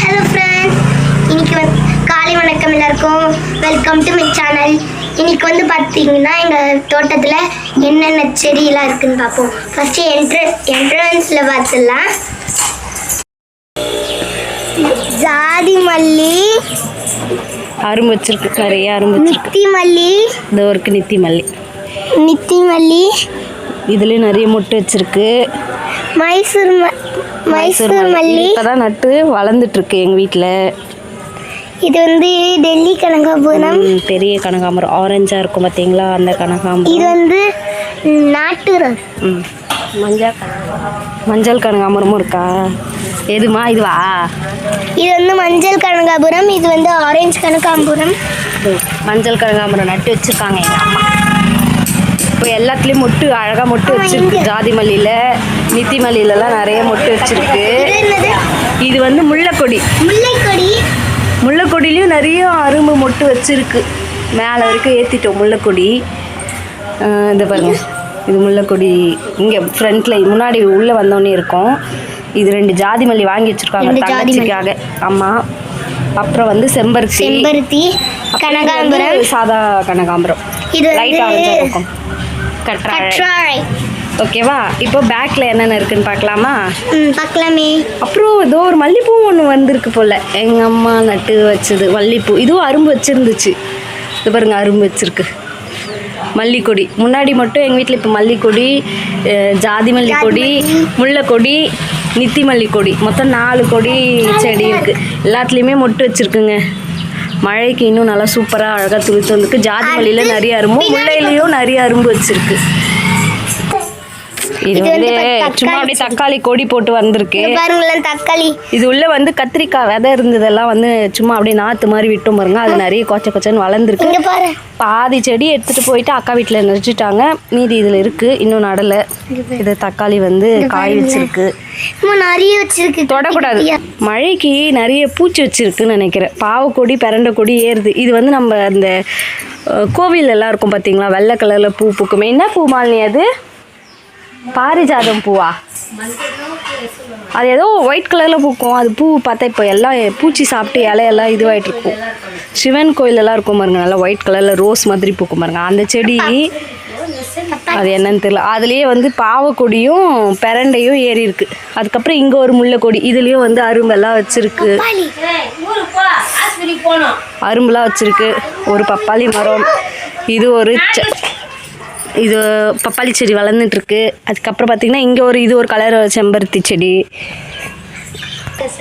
Hello friends இன்னைக்கு வந்து காலை வணக்கம் எல்லாருக்கும். வெல்கம் டு மை சேனல் இன்னைக்கு வந்து பார்த்தீங்கன்னா எங்கள் தோட்டத்தில் என்னென்ன செடியெல்லாம் இருக்குன்னு பார்ப்போம் ஃபஸ்ட்டு என்ட்ர என்ட்ரன்ஸில் பார்த்துடலாம் ஜாதி மல்லி. அரும்பு வச்சிருக்கு நிறைய அரும்பு நித்தி மல்லி. இந்த ஒருக்கு நித்தி மல்லி. நித்தி மல்லி. இதுலேயும் நிறைய மொட்டு வச்சிருக்கு. மைசூர் மைசூர் மல்லி. இப்போதான் நட்டு வளர்ந்துட்டு இருக்கு எங்கள் வீட்டில் இது வந்து டெல்லி கனகாபுரம். பெரிய கனகாம்பரம். ஆரஞ்சாக இருக்கும் பார்த்தீங்களா அந்த இது கனகாம்பரம் வந்து நாட்டு மஞ்சள் மஞ்சள் கனகாம்பரமும் இருக்கா? எதுமா இதுவா? இது வந்து மஞ்சள் கனகாபுரம். இது வந்து ஆரஞ்சு கனகாம்புரம். இது மஞ்சள் கனகாம்பரம் நட்டு வச்சிருக்காங்க எங்கள் அம்மா. இப்போ எல்லாத்துலேயும் மொட்டு அழகாக மொட்டு வச்சிருக்கு. ஜாதி மல்லியில். நித்தி மல்லியிலலாம் நிறைய மொட்டு வச்சிருக்கு. இது வந்து முல்லைக்கொடி. முல்லைக்கொடி? முல்லைக்கொடிலையும் நிறைய அரும்பு மொட்டு வச்சிருக்கு. மேலே வரைக்கும் ஏற்றிட்டோம் முல்லைக்கொடி. இந்த பாருங்க. இது முல்லைக்கொடி. இங்கே ஃப்ரண்ட்டில் முன்னாடி உள்ளே வந்தோடனே இருக்கும். இது ரெண்டு ஜாதி மல்லி வாங்கி வச்சிருக்காங்க. தங்கச்சிக்காக. ஆமாம் அப்புறம் வந்து செம்பருத்தி. செம்பருத்தி கனகாம்பரம். சாதா கனகாம்பரம். இது லைட் ஆரஞ்சா இருக்கும். கற்றாழை. ஓகேவா? இப்போ பேக்கில் என்னென்ன இருக்குன்னு பார்க்கலாமா? பார்க்கலாமே. அப்புறம் ஏதோ ஒரு மல்லிப்பூ ஒன்று வந்திருக்கு போல். எங்கள் அம்மா நட்டு வச்சது மல்லிப்பூ. இதுவும் அரும்பு வச்சுருந்துச்சு. இது பாருங்க அரும்பு வச்சிருக்கு. மல்லிக்கொடி. முன்னாடி மட்டும் எங்கள் வீட்டில் இப்போ மல்லிக்கொடி ஜாதி மல்லிக்கொடி முல்லைக்கொடி நித்தி மல்லிக்கொடி. மொத்தம் நாலு கொடி செடி இருக்குது எல்லாத்துலேயுமே மொட்டு வச்சுருக்குங்க. மழைக்கு இன்னும் நல்லா சூப்பராக அழகாக துளித்து வந்துருக்கு ஜாதி மல்லியில் நிறைய அரும்பும் முல்லையிலையும் நிறைய அரும்பு வச்சுருக்கு. இது வந்து சும்மா அப்படியே தக்காளி கொடி போட்டு வந்திருக்கு. பாருங்களேன் தக்காளி. இது உள்ள வந்து கத்திரிக்காய் விதை இருந்ததெல்லாம் வந்து சும்மா அப்படியே நாற்று மாதிரி விட்டோம் பாருங்க. அது நிறைய கொச்ச கொச்சன்னு வளர்ந்துருக்கு. பாதி செடி எடுத்துட்டு போயிட்டு அக்கா வீட்டில் நடிச்சிட்டாங்க மீதி இதில் இருக்கு. இன்னும் நடலை. இது தக்காளி வந்து காய் வச்சிருக்கு. நிறைய வச்சிருக்கு. தொடக்கூடாது. மழைக்கு நிறைய பூச்சி வச்சிருக்குன்னு நினைக்கிறேன். பாவக்கொடி பிரண்டை கொடி ஏறுது. இது வந்து நம்ம அந்த கோவில் எல்லாம் இருக்கும் பார்த்தீங்களா வெள்ளை கலரில் பூ பூக்குமே. என்ன பூ மாலினி அது? பாரிஜாதம் பூவா? அது ஏதோ ஒயிட் கலரில் பூக்கும். அது பூ பார்த்தா இப்போ எல்லாம் பூச்சி சாப்பிட்டு இலையெல்லாம் இதுவாகிட்டு இருக்கும். சிவன் கோயிலெல்லாம் இருக்கும் பாருங்க நல்லா ஒயிட் கலரில் ரோஸ் மாதிரி பூக்கும் பாருங்க. அந்த செடி அது என்னன்னு தெரியல. அதுலேயே வந்து பாவக்கொடியும் பெரண்டையும் ஏறி இருக்கு. அதுக்கப்புறம் இங்கே ஒரு முல்லைக்கொடி இதுலேயும் வந்து அரும்பெல்லாம் வச்சுருக்கு. அரும்பெல்லாம் வச்சுருக்கு. ஒரு பப்பாளி மரம். இது ஒரு இது பப்பாளி செடி வளர்ந்துட்டு இருக்கு அதுக்கப்புறம் பார்த்தீங்கன்னா இங்கே ஒரு இது ஒரு கலர் செம்பருத்தி செடி.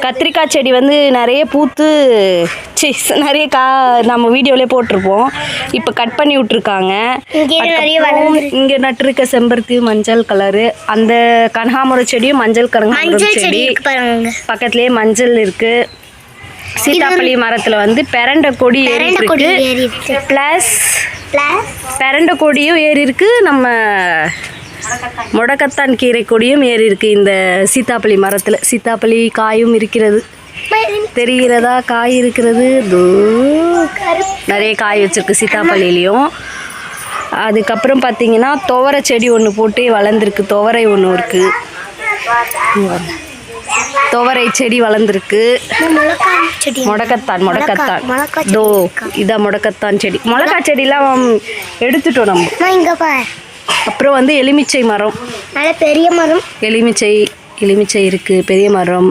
கத்திரிக்காய் செடி வந்து நிறைய பூத்து சி நிறைய கா நம்ம வீடியோலேயே போட்டிருப்போம். இப்போ கட் பண்ணி விட்ருக்காங்க இங்கே நட்டிருக்க செம்பருத்தி மஞ்சள் கலரு அந்த கனகாமரம் செடியும் மஞ்சள் கனகாமரம் செடி. பக்கத்துலேயே மஞ்சள் இருக்கு. சீதாப்பள்ளி மரத்தில் வந்து பெரண்டை கொடி ஏறி இருக்கு. பிளஸ் பெரண்டை கொடியும் ஏறி இருக்கு. நம்ம முடக்கத்தான் கீரை கொடியும் ஏறி இருக்கு இந்த சீத்தாப்பள்ளி மரத்தில். சீத்தாப்பள்ளி காயும் இருக்கிறது. தெரிகிறதா? காய் இருக்கிறது. தூ. நிறைய காய் வச்சிருக்கு சீத்தாப்பள்ளிலையும் அதுக்கப்புறம் பார்த்தீங்கன்னா துவரை செடி ஒன்று போட்டு வளர்ந்துருக்கு. துவரை ஒன்று இருக்குது துவரை செடி வளர்ந்துருக்கு. முடக்கத்தான் முடக்கத்தான். தோ இதான் முடக்கத்தான் செடி. மிளகா செடிலாம் எடுத்துட்டோம் நம்ம. அப்புறம் வந்து எலுமிச்சை மரம். பெரிய மரம். எலுமிச்சை எலுமிச்சை இருக்குது பெரிய மரம்.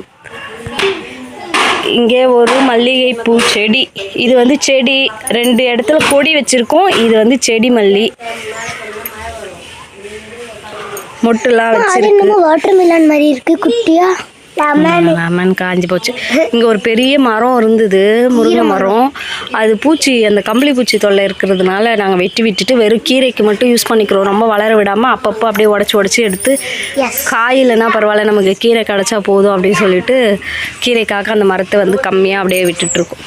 இங்கே ஒரு மல்லிகைப்பூ செடி. இது வந்து செடி ரெண்டு இடத்துல கொடி வச்சுருக்கோம். இது வந்து செடி மல்லி. மொட்டுலாம் வச்சிருக்கு. வாட்டர் மிலன் மாதிரி இருக்கு குட்டியா? லெமன் காஞ்சி போச்சு. இங்கே ஒரு பெரிய மரம் இருந்தது முருங்கை மரம். அது பூச்சி அந்த கம்பளி பூச்சி தொல்லை இருக்கிறதுனால நாங்கள் வெட்டி விட்டுட்டு வெறும் கீரைக்கு மட்டும் யூஸ் பண்ணிக்கிறோம். ரொம்ப வளர விடாமல் அப்பப்போ அப்படியே உடச்சி உடச்சி எடுத்து எஸ் காய் இல்லைன்னா பரவாயில்ல நமக்கு கீரை கிடச்சா போதும் அப்படின்னு சொல்லிட்டு கீரைக்காக அந்த மரத்தை வந்து கம்மியாக அப்படியே விட்டுட்ருக்கோம்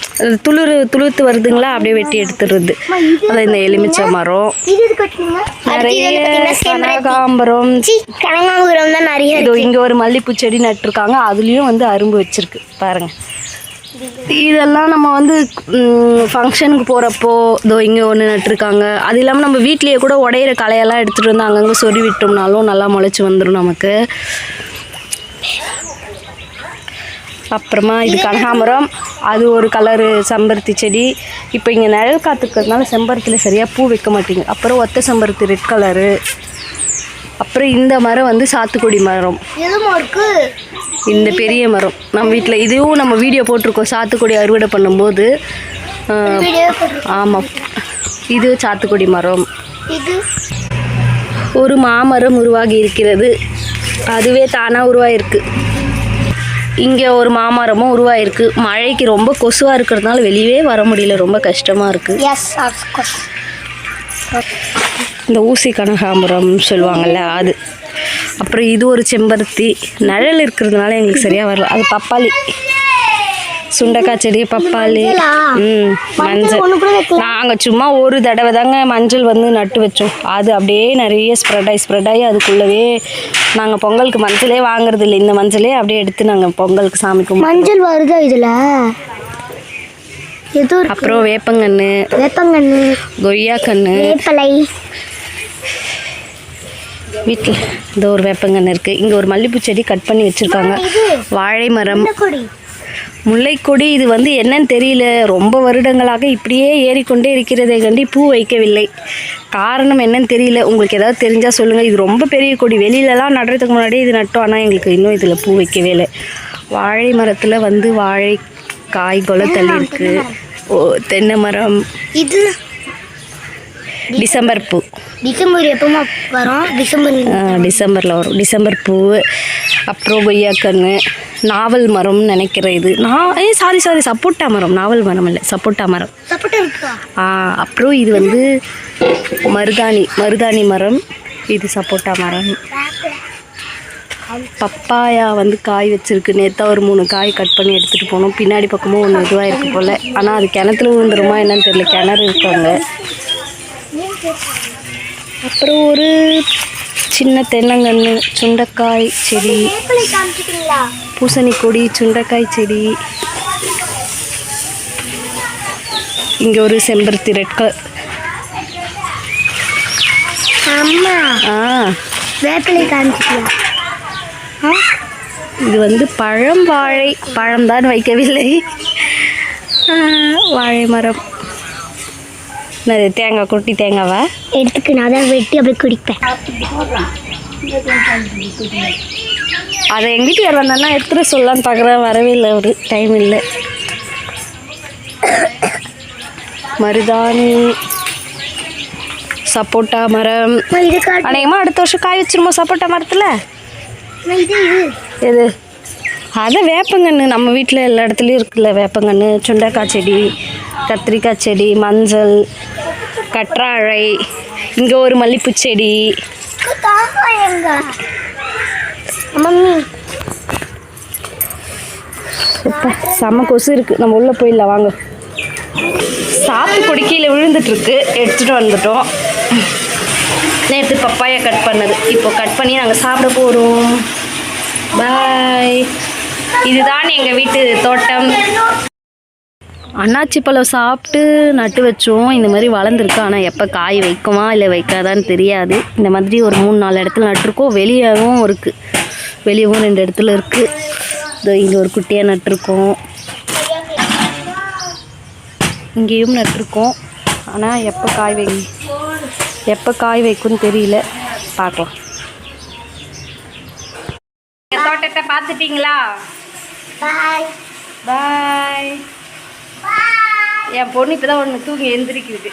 துளிர் துளுர்த்து வருதுங்களா? அப்படியே வெட்டி எடுத்துடுறது. அது இந்த எலுமிச்சை மரம். நிறைய கனகாம்பரம். கனகாபுரம் தான் நிறைய இங்கே ஒரு மல்லிப்பூ செடி நட்டிருக்காங்க. அதுலேயும் வந்து அரும்பு வச்சிருக்கு. பாருங்க. இதெல்லாம் நம்ம வந்து ஃபங்க்ஷனுக்கு போகிறப்போ இதோ இங்கே ஒன்று நட்டுருக்காங்க. அது இல்லாமல் நம்ம வீட்லேயே கூட உடையிற களையெல்லாம் எடுத்துகிட்டு வந்து அங்கங்கே சொறி விட்டோம்னாலும் நல்லா முளைச்சி வந்துடும் நமக்கு. அப்புறமா இது கனகாமரம் அது ஒரு கலரு செம்பருத்தி செடி. இப்போ இங்கே நிழல் காத்துக்கிறதுனால செம்பருத்தியில் சரியாக பூ வைக்க மாட்டேங்குது அப்புறம் ஒத்த செம்பருத்தி ரெட் கலரு அப்புறம் இந்த மரம் வந்து சாத்துக்குடி மரம். இந்த பெரிய மரம். நம்ம வீட்டில் இதுவும் நம்ம வீடியோ போட்டிருக்கோம். சாத்துக்குடி அறுவடை பண்ணும்போது ஆமாம் இது சாத்துக்குடி மரம். ஒரு மாமரம் உருவாகி இருக்கிறது. அதுவே தானாக உருவாயிருக்கு. இங்கே ஒரு மாமரமும் உருவாயிருக்கு. மழைக்கு ரொம்ப கொசுவாக இருக்கிறதுனால வெளியவே வர முடியல. ரொம்ப கஷ்டமாக இருக்குது இந்த ஊசி கனகாம்பரம் சொல்லுவாங்கள்ல அது. அப்புறம் இது ஒரு செம்பருத்தி. நிழல் இருக்கிறதுனால எங்களுக்கு சரியாக வரல. அது பப்பாளி. சுண்டக்காய் செடி பப்பாளி? ம் மஞ்சள் நாங்கள் சும்மா ஒரு தடவை தாங்க மஞ்சள் வந்து நட்டு வச்சோம். அது அப்படியே நிறைய ஸ்ப்ரெட் ஆகி ஸ்ப்ரெட் ஆகி அதுக்குள்ளவே நாங்கள் பொங்கலுக்கு மஞ்சளே வாங்குறது இல்லை. இந்த மஞ்சளே அப்படியே எடுத்து நாங்கள் பொங்கலுக்கு சாமி கும்பிடுவோம். மஞ்சள் வருதா இதுல? அப்புறம் வேப்பங்கன்று வேப்பங்கண்ணு கொய்யாக்கன்று வேப்பலை. வீட்டில் இந்த ஒரு வேப்பங்கன்று இருக்குது இங்கே ஒரு மல்லிப்பூ செடி கட் பண்ணி வச்சுருக்காங்க. வாழை மரம். கொடி முல்லைக்கொடி இது வந்து என்னன்னு தெரியல. ரொம்ப வருடங்களாக இப்படியே ஏறிக்கொண்டே இருக்கிறதை கண்டி பூ வைக்கவில்லை. காரணம் என்னன்னு தெரியல. உங்களுக்கு ஏதாவது தெரிஞ்சால் சொல்லுங்கள் இது ரொம்ப பெரிய கொடி. வெளியிலலாம் நடுறதுக்கு முன்னாடி இது நட்டோம். ஆனால் எங்களுக்கு இன்னும் இதில் பூ வைக்கவே இல்லை. வாழை மரத்தில் வந்து வாழை காய் கொலை தள்ளி இருக்கு. ஓ தென்னை மரம். இது டிசம்பர் பூ. டிசம்பர் எப்பமா வரும்? டிசம்பர் டிசம்பரில் வரும். டிசம்பர் பூ அப்புறம் கொய்யாக்கன்று நாவல் மரம்னு நினைக்கிறேன் இது. நான் ஏ சாரி சாரி சப்போட்டா மரம். நாவல் மரம் இல்லை சப்போட்டா மரம். ஆ, அப்புறம் இது வந்து மருதாணி மருதாணி மரம். இது சப்போட்டா மரம். பப்பாயா வந்து காய் வச்சிருக்கு. நேத்தா ஒரு மூணு காய் கட் பண்ணி எடுத்துகிட்டு போனோம். பின்னாடி பக்கமும் ஒன்று இதுவாக இருக்கு போல். ஆனால் அது கிணத்துல விழுந்துருமா என்னன்னு தெரியல. கிணறு இருக்காங்க அப்புறம் ஒரு சின்ன தென்னங்கன்று சுண்டைக்காய் செடி பூசணி கொடி சுண்டைக்காய் செடி. இங்கே ஒரு செம்பருத்தி ரெட் கலர். அம்மா ஆ. வேப்பலை காமிச்சிட்டீங்களா இது வந்து பழம் வாழை. பழம்தான் வைக்கவில்லை. வாழை மரம். என்னது தேங்காய் குட்டி தேங்காவா? எடுத்துக்கு நான் தான் வெட்டி அப்படியே குடிப்பேன். அதை எங்கள் வீட்டுக்கார் வந்தான்னா எடுத்துகிட்டு சொல்லலான்னு பார்க்குறேன். வரவே இல்லை ஒரு டைம் இல்லை. மருதாணி சப்போட்டா மரம். அநேகமாக அடுத்த வருஷம் காய் வச்சிருமோ சப்போட்டா மரத்தில்? எது? அதான் வேப்பங்கன்று நம்ம வீட்டில் எல்லா இடத்துலையும் இருக்குல்ல வேப்பங்கன்று சுண்டைக்காய் செடி கத்திரிக்காய் செடி மஞ்சள். கற்றாழை இங்கே ஒரு மல்லிப்பூ செடி. செம்ம கொசு இருக்குது நம்ம உள்ளே போயிடலாம் வாங்க. சாத்துக்குடி கீழே விழுந்துட்டுருக்கு. எடுத்துகிட்டு வந்துட்டோம். நேற்று பப்பாயா கட் பண்ணது. இப்போ கட் பண்ணி நாங்கள் சாப்பிட போகிறோம் பாய் இதுதான் எங்கள் வீட்டு தோட்டம். அண்ணாச்சி பழம் சாப்பிட்டு நட்டு வச்சோம். இந்த மாதிரி வளர்ந்துருக்கு. ஆனால் எப்போ காய் வைக்குமா இல்லை வைக்காதான்னு தெரியாது. இந்த மாதிரி ஒரு மூணு நாலு இடத்துல நட்டிருக்கோம். வெளியவும் இருக்குது வெளியவும் ரெண்டு இடத்துல இருக்குது இதோ இங்கே ஒரு குட்டியாக நட்டிருக்கோம். இங்கேயும் நட்டிருக்கோம். ஆனால் எப்போ காய் வை எப்போ காய் வைக்கும்னு தெரியல. பார்க்கலாம். தோட்டத்தை பார்த்துட்டிங்களா? பாய் பாய் என் பொண்ணு இப்போ தான் ஒன்று தூங்கி எந்திரிக்குது.